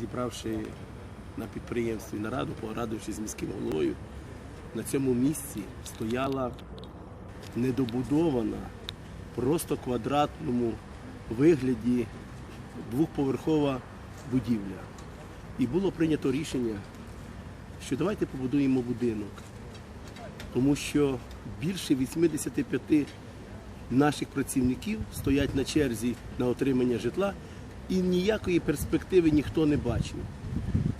зібравши на підприємстві нараду, порадившись з міським головою, на цьому місці стояла недобудована, просто квадратному вигляді двохповерхова будівля. І було прийнято рішення, що давайте побудуємо будинок, тому що більше 85 наших працівників стоять на черзі на отримання житла, і ніякої перспективи ніхто не бачив.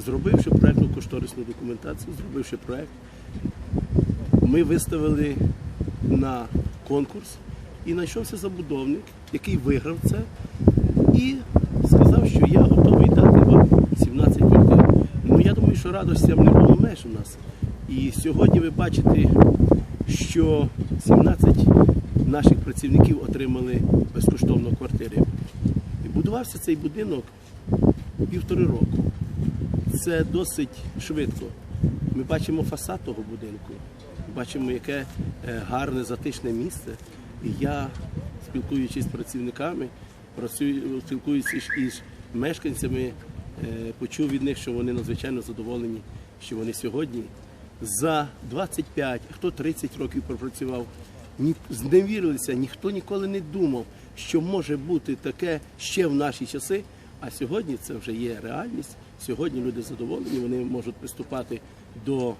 Зробивши проєктну кошторисну документацію, зробивши проєкт, ми виставили на конкурс і знайшовся забудовник, який виграв це, і сказав, що я готовий дати вам 17 квартир. Ну я думаю, що радостям не було меж у нас. І сьогодні ви бачите, що 17 наших працівників отримали безкоштовно квартири. Будувався цей будинок півтори року. Це досить швидко. Ми бачимо фасад того будинку, бачимо, яке е, гарне затишне місце. І я, спілкуючись з працівниками, спілкуючись із мешканцями, е, почув від них, що вони надзвичайно задоволені, що вони сьогодні за 25, а хто 30 років пропрацював, ні, зневірилися, ніхто ніколи не думав, що може бути таке ще в наші часи. А сьогодні це вже є реальність. Сьогодні люди задоволені, вони можуть приступати до е,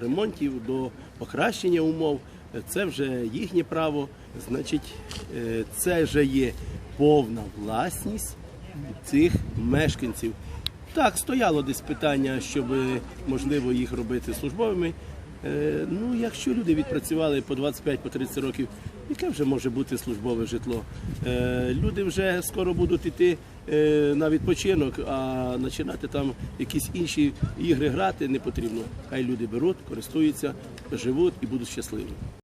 ремонтів, до покращення умов. Це вже їхнє право. Значить, е, це вже є повна власність цих мешканців. Так, стояло десь питання, щоб можливо їх робити службовими. Е, Ну, якщо люди відпрацювали по 25-30 років, яке вже може бути службове житло? Е, Люди вже скоро будуть йти е, на відпочинок, а починати там якісь інші ігри грати не потрібно. Хай люди беруть, користуються, живуть і будуть щасливі.